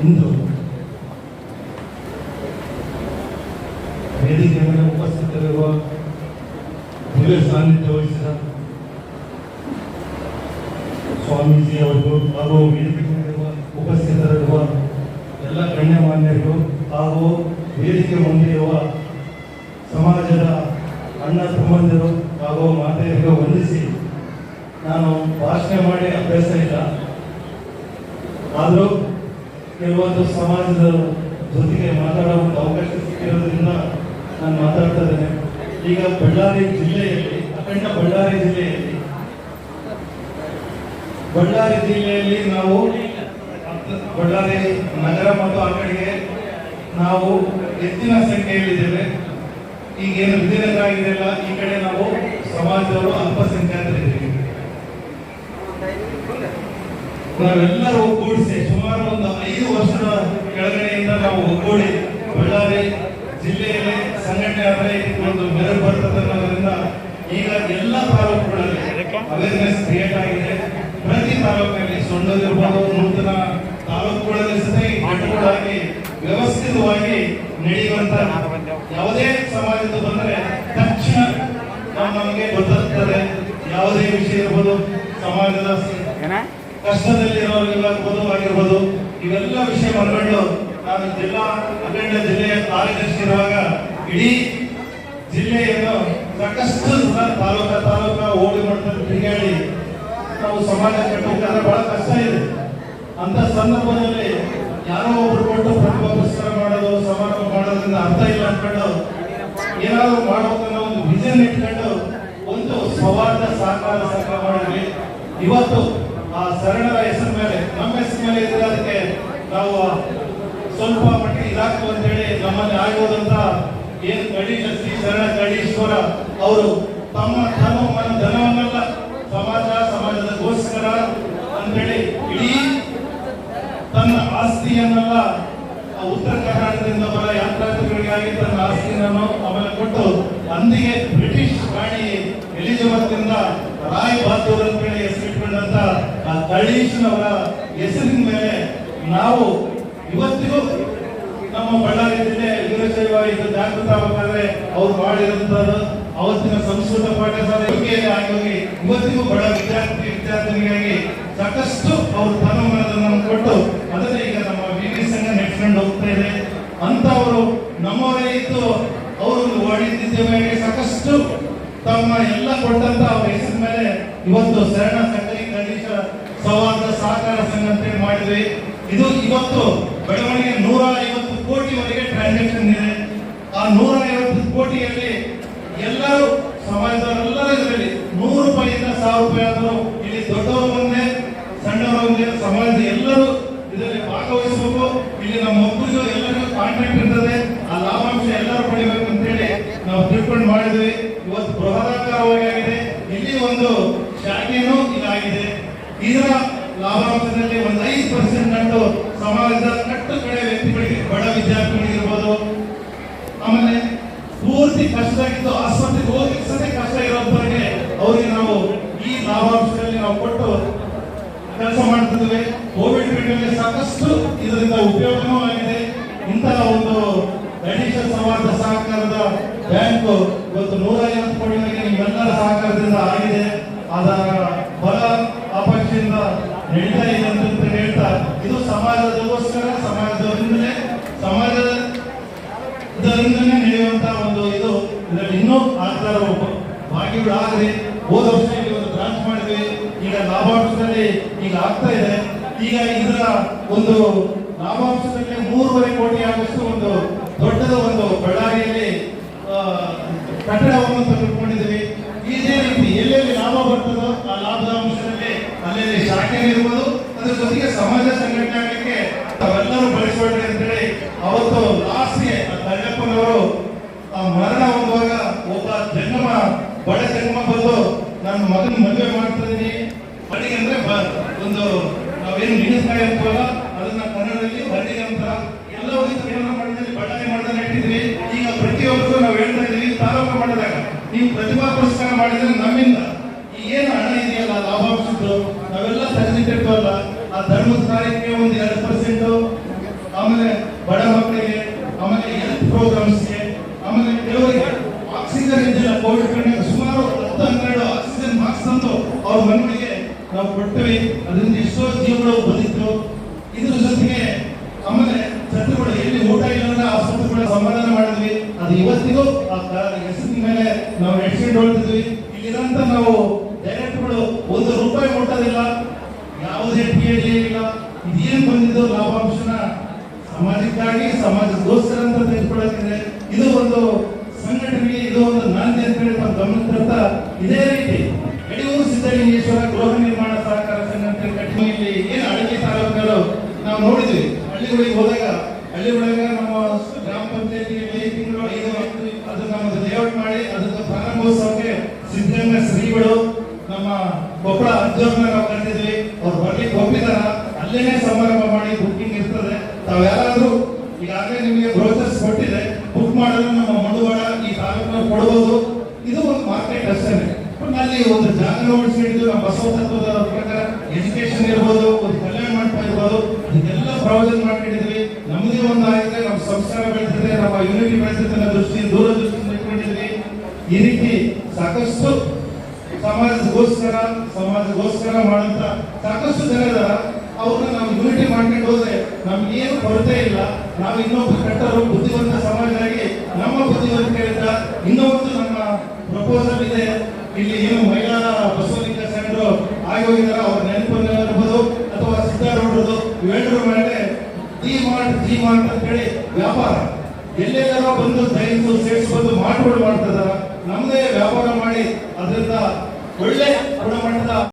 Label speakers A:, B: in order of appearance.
A: ಇಂದು ವೇದಿಕೆ ಮೇಲೆ ಉಪಸ್ಥಿತರಿರುವ ದಿವ್ಯ ಸಾನ್ನಿಧ್ಯ ವಹಿಸಿದ ಸ್ವಾಮೀಜಿ ಅವರಿಗೂ ಹಾಗೂ ವೇದಿಕೆ ಮೇಲಿರುವ ಉಪಸ್ಥಿತರಿರುವ ಎಲ್ಲ ಮಾನ್ಯರು ಹಾಗೂ ವೇದಿಕೆ ಮುಂದೆ ಇರುವ ಸಮಾಜದ ಅಣ್ಣ ತಮ್ಮಂದಿರು ಹಾಗೂ ಮಾತೆಯರಿಗೂ ವಂದಿಸಿ ನಾನು ಭಾಷಣ ಮಾಡಿ ಅಭ್ಯಾಸ ಇಲ್ಲ ಆದರೂ ಕೆಲವೊಂದು ಸಮಾಜದ ಜೊತೆಗೆ ಮಾತಾಡೋ ಅವಕಾಶ ಸಿಕ್ಕಿರೋದ್ರಿಂದ ನಾನು ಮಾತಾಡ್ತಾ ಇದ್ದೇನೆ. ಈಗ ಬಳ್ಳಾರಿ ಜಿಲ್ಲೆಯಲ್ಲಿ, ಅಖಂಡ ಬಳ್ಳಾರಿ ಜಿಲ್ಲೆಯಲ್ಲಿ ಬಳ್ಳಾರಿ ಜಿಲ್ಲೆಯಲ್ಲಿ ನಾವು ಬಳ್ಳಾರಿ ನಗರ ಮತ್ತು ಆ ಕಡೆಗೆ ನಾವು ಹೆಚ್ಚಿನ ಸಂಖ್ಯೆಯಲ್ಲಿದ್ದೇವೆ. ಈಗೇನು ವಿಜಯನಗರ ಆಗಿದೆಯಲ್ಲ, ಈ ಕಡೆ ನಾವು ಸಮಾಜದವರು ಅಲ್ಪಸಂಖ್ಯಾತರಿದ್ದೀವಿ. ನಾವೆಲ್ಲರೂ ಒಗ್ಗೂಡಿಸಿ ಸುಮಾರು ಒಂದು ಐದು ವರ್ಷದ ಕೆಳಗಡೆಯಿಂದ ನಾವು ಒಗ್ಗೂಡಿ ಬಳ್ಳಾರಿ ಜಿಲ್ಲೆಯಲ್ಲಿ ಸಂಘಟನೆ ಆದರೆ ಒಂದು ಬರ್ತದೆ ಅನ್ನೋದ್ರಿಂದ ಈಗ ಎಲ್ಲ ತಾಲೂಕುಗಳಲ್ಲಿ ಅವೇರ್ನೆಸ್ ಕ್ರಿಯೇಟ್ ಆಗಿದೆ. ಪ್ರತಿ ತಾಲೂಕಿನಲ್ಲಿ ಸೊಂಡದಿರ್ಬೋದು ನೂತನ ತಾಲೂಕುಗಳಲ್ಲಿ ಸಹಿತವಾಗಿ ವ್ಯವಸ್ಥಿತವಾಗಿ ನಡೆಯುವಂತ ಯಾವುದೇ ಸಮಾಜದ ಬಂದರೆ ತಕ್ಷಣ ನಮಗೆ ಗೊತ್ತಾಗ್ತದೆ. ಯಾವುದೇ ವಿಷಯ ಇರ್ಬೋದು, ಸಮಾಜದ ಕಷ್ಟದಲ್ಲಿರೋರಿಗೆಲ್ಲ ಆಗಿರ್ಬೋದು ಇವೆಲ್ಲ ವಿಷಯ ಮನಗಂಡು ನಾನು ಜಿಲ್ಲಾ ಅಖಂಡ ಜಿಲ್ಲೆಯ ಕಾರ್ಯದರ್ಶಿ ಇರುವಾಗ ಇಡೀ ಜಿಲ್ಲೆಯನ್ನು ಸಾಕಷ್ಟು ತಾಲೂಕ ತಾಲೂಕ ಓಡಿ ಮಟ್ಟದಲ್ಲಿ ತಿರುಗಾಡಿ ನಾವು ಸಮಾಜ ಕಟ್ಟಬೇಕಾದ್ರೆ ಬಹಳ ಕಷ್ಟ ಇದೆ. ಅಂತ ಸಂದರ್ಭದಲ್ಲಿ ಯಾರೋ ಒಬ್ರು ಕೊಟ್ಟು ಪ್ರತಿಭಾ ಪುರಸ್ಕಾರ ಮಾಡೋದು, ಸಮಾರಂಭ ಮಾಡೋದ್ರಿಂದ ಅರ್ಥ ಇಲ್ಲ ಅನ್ಕೊಂಡು ಏನಾದರೂ ಮಾಡ್ಬೇಕು ಅನ್ನೋ ಒಂದು ವಿಷನ್ ಇಟ್ಕೊಂಡು ಒಂದು ಸೌಹಾರ್ದ, ಸಹಕಾರ ಸಹಕಾರ ಮಾಡಿದ್ವಿ. ಇವತ್ತು ಶರಣರ ಹೆಸರು ಮೇಲೆ, ನಮ್ಮ ಹೆಸರು ಮೇಲೆ ಇದ್ರೆ ಅದಕ್ಕೆ ನಾವು ಸ್ವಲ್ಪ ಮಟ್ಟಿಗೆ ಇದಾಗ್ತು ಅಂತ ಹೇಳಿ ನಮ್ಮಲ್ಲಿ ಆಗೋದಂತ ಏನು ಗಣೇಶ ಶ್ರೀ ಶರಣ ಗಣೇಶ್ವರ ಅವರು ತಮ್ಮ ತಮ್ಮ ಮನ ಧನವನ್ನೆಲ್ಲ ಸಮಾಜ ಸಮಾಜದಗೋಸ್ಕರ ಅಂತೇಳಿ ಇಡೀ ತನ್ನ ಆಸ್ತಿಯನ್ನೆಲ್ಲ ಉತ್ತರ ಕರ್ನಾಟಕದಿಂದ ಬರ ಯಾತ್ರಾರ್ಥಿಗಳಿಗಾಗಿ ತನ್ನ ಆಸ್ತಿಯನ್ನು ಆಮೇಲೆ ಕೊಟ್ಟು ಅಂದಿಗೆ ಬ್ರಿಟಿಷ್ ರಾಣಿ ಎಲಿಜಬೆತ್ ಇಂದ ರಾಯ್ ಬಹದ್ದೂರ್ ಅಂತ ಹೇಳಿ ಆ ಕಳೀಶ್ನವರ ಹೆಸರಿನ ಮೇಲೆ ನಾವು ಇವತ್ತಿಗೂ ನಮ್ಮ ಬಳ್ಳಾರಿ ಜಿಲ್ಲೆ ವೀರಶೈವ ಇದು ಜಾಗೃತ ಅವ್ರು ಮಾಡಿರುವಂತದ್ದು ಅವತ್ತಿನ ಸಂಸ್ಕೃತ ಪಾಠಶಾಲೆ ಯೋಗ್ಯತೆ ಆಗಿ ಇವತ್ತಿಗೂ ಬಡ ವಿದ್ಯಾರ್ಥಿ ವಿದ್ಯಾರ್ಥಿನಿಗಾಗಿ ಸಾಕಷ್ಟು ಅವರು ತನ್ನ ಮನದನ್ನು ಕೊಟ್ಟು ಅದನ್ನೇ ಈಗ ನಮ್ಮ ವಿವಿ ಸಂಘ ನೆಟ್ಕೊಂಡು ಹೋಗ್ತಾ ಇದೆ. ಅಂತವರು ನಮ್ಮವರೇ ಇದ್ದು ಅವರು ವಾಣಿಜ್ಯ ಸಾಕಷ್ಟು ತಮ್ಮ ಎಲ್ಲ ಕೊಟ್ಟಂತ ಅವ್ರ ಹೆಸರ ಮೇಲೆ ಇವತ್ತು ಶರಣ ಸಕ್ಕರೆ ಗಣೇಶ ಸೌಹಾರ್ದ ಸಹಕಾರ ಸಂಘ ಮಾಡಿದ್ವಿ ಇದು ಇವತ್ತು ಬೆಳವಣಿಗೆ ನೂರ ಐವತ್ತು ಕೋಟಿವರೆಗೆ ಟ್ರಾನ್ಸಾಕ್ಷನ್ ಇದೆ. ಆ ನೂರ ಐವತ್ತು ಕೋಟಿಯಲ್ಲಿ ಎಲ್ಲರೂ ಸಮಾಜದವರೆಲ್ಲರೂ ಇದರಲ್ಲಿ ನೂರು ರೂಪಾಯಿಯಿಂದ ಸಾವಿರ ರೂಪಾಯಿ ಆದರೂ ಇಲ್ಲಿ ದೊಡ್ಡವರು ಒಂದೇ ಸಣ್ಣವರು ಒಂದೇ ಸಮಾಜದ ಎಲ್ಲರೂ ಇದರಲ್ಲಿ ಭಾಗವಹಿಸಬೇಕು ಇಲ್ಲಿ ನಮ್ಮ ಒಬ್ಬರಿಗೂ ಎಲ್ಲರಿಗೂ ಕಾಂಟ್ರಾಕ್ಟ್ ಇರ್ತದೆ ಆ ಲಾಭಾಂಶ ಎಲ್ಲರೂ ಪಡಿಬೇಕು ಅಂತೇಳಿ ನಾವು ತಿಳ್ಕೊಂಡು ಮಾಡಿದ್ವಿ ಇವತ್ತು ಬೃಹದಾಕಾರವಾಗಿ ಆಗಿದೆ ಇಲ್ಲಿ ಒಂದು ಶಾಖೆನೂ ಇದಾಗಿದೆ ಇದರ ಲಾಭಾಂಶದಲ್ಲಿ ಒಂದು ಐದು ಪರ್ಸೆಂಟ್ ನಟ್ಟು ಸಮಾಜದ ಕಟ್ಟು ಕಡೆ ವ್ಯಕ್ತಿಗಳಿಗೆ ಬಡ ವಿದ್ಯಾರ್ಥಿಗಳಿಗಿರ್ಬೋದು ಆಮೇಲೆ ಪೂರ್ತಿ ಕಷ್ಟದಾಗಿದ್ದು ಆಸ್ಪತ್ರೆಗೆ ಹೋಗ್ಲಿಕ್ಕೆ ಸಹ ಕಷ್ಟ ಇರೋದ್ರಿಗೆ ಅವರಿಗೆ ನಾವು ಈ ಲಾಭಾಂಶದಲ್ಲಿ ನಾವು ಕೊಟ್ಟು ಕೆಲಸ ಮಾಡ್ತಿದ್ದೇವೆ. ಕೋವಿಡ್ ಪೀರಿಯಡ್ ಸಾಕಷ್ಟು ಇದರಿಂದ ಉಪಯೋಗನೂ ಆಗಿದೆ ಇಂತಹ ಒಂದು ಗಣೇಶ ಸಮಾಜ ಸಹಕಾರದ ಬ್ಯಾಂಕ್ ಇವತ್ತು ನೂರ ಐವತ್ತು ಕೋಟಿವರೆಗೆ ನಿಮ್ಮೆಲ್ಲರ ಸಹಕಾರದಿಂದ ಆಗಿದೆ. ಅದರ ಬಲ ಅಪೇಕ್ಷೆಯಿಂದ ನಡೀತಾ ಇದೆ ಅಂತ ಹೇಳ್ತಾ, ಇದು ಸಮಾಜದಗೋಸ್ಕರ, ಸಮಾಜದವರಿಂದಲೇ ಸಮಾಜದ ನಡೆಯುವಂತಹ ನಡೆಯುವಂತ ಒಂದು ಇದು. ಇದರಲ್ಲಿ ಇನ್ನೂ ಆಧಾರ ಆಗಲಿ ಹೋದ ವರ್ಷ ಇಲ್ಲಿ ಒಂದು ಬ್ರಾಂಚ್ ಮಾಡಿದ್ವಿ. ಈಗ ಲಾಭಾಂಶದಲ್ಲಿ ಈಗ ಆಗ್ತಾ ಇದೆ. ಈಗ ಇದರ ಒಂದು ಲಾಭಾಂಶದಲ್ಲಿ ಮೂರುವರೆ ಕೋಟಿ ಆಗುವಷ್ಟು ಒಂದು ದೊಡ್ಡದ ಒಂದು ಬಳ್ಳಾರಿಯಲ್ಲಿ ಕಟ್ಟಡವನ್ನು ತೆಗೆದುಕೊಂಡಿದ್ದೀವಿ. ಇದೇ ರೀತಿ ಎಲ್ಲೆಲ್ಲಿ ಲಾಭ ಬರ್ತದೋ ಆ ಲಾಭದ ಅಂಶದಲ್ಲಿ ಅಲ್ಲೆಲ್ಲಿ ಶಾಖೆ ಇರ್ಬೋದು. ಅದ್ರ ಜೊತೆಗೆ ಸಮಾಜ ಸಂಘಟನೆ ಆಗಲಿಕ್ಕೆ ಮದುವೆ ಮಾಡ್ತಾ ಇದೀನಿ ಅಂದ್ರೆ ಒಂದು ನಾವೇನು ಮೆಣಸಿನಕಾಯಿ ಅಂತೀವಲ್ಲ ಅದನ್ನ ಕನ್ನಡದಲ್ಲಿ ಬಡಿಗೆ ಅಂತ ಎಲ್ಲ ಮಾಡಿದಲ್ಲಿ ಬಳ್ಳಾರಿ ಮಾಡ್ದಾನೆ ಇಟ್ಟಿದ್ವಿ ಈಗ ಪ್ರತಿಯೊಬ್ಬರು ನಾವು ಹೇಳ್ತಾ ಇದೀವಿ ತಾಲೂಕು ಮಾಡಿದಾಗ ನೀವು ಪ್ರತಿಭಾ ಪುರಸ್ಕಾರ ಮಾಡಿದ್ರೆ ನಮ್ಮಿಂದ ಏನು ಹಣ ಇದೆಯಲ್ಲ, ಲಾಭಾಂಶದ್ದು, ನಾವೆಲ್ಲ ತೆಗೆದಿಟ್ಟಿರ್ತೀವಲ್ಲ ಆ ಧರ್ಮದ ಕಾರ್ಯಕ್ಕೆ ಒಂದು ಎರಡು ಪರ್ಸೆಂಟ್ ಆಮೇಲೆ ಬಡ ಮಕ್ಕಳಿಗೆ, ಆಮೇಲೆ ಹೆಲ್ತ್ ಪ್ರೋಗ್ರಾಮ್ಸ್ಗೆ ಆಮೇಲೆ ಕೆಲವರಿಗೆ ಆಕ್ಸಿಜನ್ ಇದ್ದಿಲ್ಲ, ಕೋವಿಡ್ ಸುಮಾರು ಹತ್ತು ಹನ್ನೆರಡು ಆಕ್ಸಿಜನ್ ಮಾಸ್ಕ್ ತಂದು ಅವ್ರ ಮನೆಗಳಿಗೆ ನಾವು ಕೊಟ್ಟಿವಿ ಅದರಿಂದ ಎಷ್ಟೋ ಜೀವಗಳು ಬಂದಿತ್ತು. ಇದ್ರ ಜೊತೆಗೆ ಆಮೇಲೆ ಸತ್ರುಗಳು ಎಲ್ಲಿ ಊಟ ಇಲ್ಲ ಆ ಸತ್ರುಗಳ ಸಮಾಧಾನ ಮಾಡಿದ್ವಿ. ಅದು ಇವತ್ತಿಗೂ ಆ ಹೆಸರಿನ ಮೇಲೆ ನಾವು ಎಕ್ಸಿಡೆಂಟ್ ಹೊಳ್ತಿದ್ವಿ ಇಲ್ಲಿರಂತ ನಾವು ಡೈರೆಕ್ಟ್ಗಳು ಒಂದು ರೂಪಾಯಿ ಮುಟ್ಟೋದಿಲ್ಲ. ಯಾವುದೇ ಪಿ ಇಲ್ಲ ಇದೇನು ಬಂದಿದ್ದು ಲಾಭಾಂಶನ ಸಮಾಜಕ್ಕಾಗಿ ಸಮಾಜಕ್ಕೋಸ್ಕರ ಅಂತ ತೆಗೆದುಕೊಳ್ಳೋದಿದೆ ಇದು ಒಂದು ಸಂಘಟನೆಗೆ ಇದು ಒಂದು ನಾಂದಿ ಅಂತ ಹೇಳಿ ನಾವು ಗಮನ ತರ್ತಾ ಇದೇ ರೀತಿ ಯಡಿಯೂರು ಸಿದ್ದಲಿಂಗೇಶ್ವರ ಗೃಹ ನಿರ್ಮಾಣ ಸಹಕಾರ ಸಂಘ ಅಂತ ಹೇಳಿ ಕಟ್ಟಿ ಇಲ್ಲಿ ಏನು ಅಡಿಕೆ ತಾಲೂಕುಗಳು ನಾವು ನೋಡಿದ್ವಿ. ಹಳ್ಳಿಗಳಿಗೆ ಹೋದಾಗ ಹಳ್ಳಿಗಳಿಗೆ ನಮ್ಮ ಗ್ರಾಮ ಪಂಚಾಯತಿಗೆ ಐದು ತಿಂಗಳು ಐದು ಅದು ನಮ್ಮದು ಲೇಔಟ್ ಮಾಡಿ, ಅದಕ್ಕೆ ಪ್ರಾರಂಭೋತ್ಸವಕ್ಕೆ ಸಿದ್ದಗಂಗಾ ಶ್ರೀಗಳು, ನಮ್ಮ ಕೊಪ್ಪಳ ಅಜ್ಜವ್ರನ್ನ ನಾವು ಕರೆದಿದ್ವಿ. ಅವ್ರು ಬರ್ಲಿಕ್ಕೆ ಒಪ್ಪಿದಾರ ಅಲ್ಲೇನೆ ಸಮಾರಂಭ ಮಾಡಿ ಬುಕ್ಕಿಂಗ್ ಇರ್ತದೆ. ತಾವ್ಯಾರಾದ್ರೂ ಈಗಾಗಲೇ ನಿಮಗೆ ಬ್ರೋಚರ್ಸ್ ಕೊಟ್ಟಿದೆ. ಮಾಡಿದ್ರೆ ನಮ್ಮ ಮಡುವಾಡ ಈ ತಾಲೂಕಿನ ಕೊಡಬಹುದು. ಇದು ಒಂದು ಮಾರ್ಕೆಟ್ ಅಷ್ಟೇ ಅಲ್ಲಿ ಒಂದು ಜಾಗ ಉಳಿಸಿದ್ದು ನಮ್ಮ ಬಸವ ತತ್ವದ ಪ್ರಕಾರ ಎಜುಕೇಶನ್ ಇರ್ಬೋದು, ಒಂದು ಕಲ್ಯಾಣ ಮಂಟಪ ಇರ್ಬೋದು ಇದೆಲ್ಲ ಪ್ರಾವಿಷನ್ ಮಾಡ್ಕೊಂಡಿದ್ವಿ ನಮ್ಮದೇ ಒಂದು ಆಗಿದೆ ನಮ್ಮ ಸಂಸ್ಕಾರ ಬೆಳೆದಿದೆ ನಮ್ಮ ಯೂನಿಟಿ ಬೆಳೆದಿದೆ ನಮ್ಮ ದೃಷ್ಟಿಯಿಂದ, ದೂರ ದೃಷ್ಟಿಯಿಂದ ಇಟ್ಕೊಂಡಿದ್ವಿ ಈ ರೀತಿ ಸಾಕಷ್ಟು ಸಮಾಜಗೋಸ್ಕರ ಸಮಾಜಗೋಸ್ಕರ ಮಾಡುವಂತ ಸಾಕಷ್ಟು ಜನ ಇದಾರ ಅವ್ರನ್ನ ನಾವು ಯೂನಿಟಿ ಮಾಡ್ಕೊಂಡು ಹೋದ್ರೆ ನಮ್ಗೆ ಏನು ಕೊರತೆ ಇಲ್ಲ, ನಾವು ಇನ್ನೊಬ್ಬ ಕಟ್ಟರು ಬುದ್ಧಿವಂತ ಸಮಾಜವಾಗಿ ನಮ್ಮ ಬುದ್ಧಿವಂತಿಕೆಯಿಂದ ಇನ್ನೊಂದು ನಮ್ಮ ಪ್ರಪೋಸಲ್ ಇದೆ. ಇಲ್ಲಿ ಏನು ಮಹಿಳಾ ಬಸವಲಿಂಗ ಸೆಂಟ್ರು ಆಗೋಗಿದ್ದಾರೆ ಅವ್ರ ನೆನಪನ್ನು ಇರಬಹುದು ಅಥವಾ ಸಿದ್ದಾರೂಢರದು ಇವೆಲ್ಲರ ಮೇಲೆ ಜಿ ಮಾರ್ಟ್ ಜಿ ಮಾರ್ಟ್ ಅಂತ ಹೇಳಿ ವ್ಯಾಪಾರ. ಎಲ್ಲೆಲ್ಲರೋ ಬಂದು ಸೈನ್ಸು ಸೇಟ್ಸ್ ಬಂದು ಮಾರ್ಟ್ಗಳು ಮಾಡ್ತಿದಾರ. ನಮ್ದೇ ವ್ಯಾಪಾರ ಮಾಡಿ ಅದರಿಂದ ಒಳ್ಳೆ ಗುಣಮಟ್ಟದ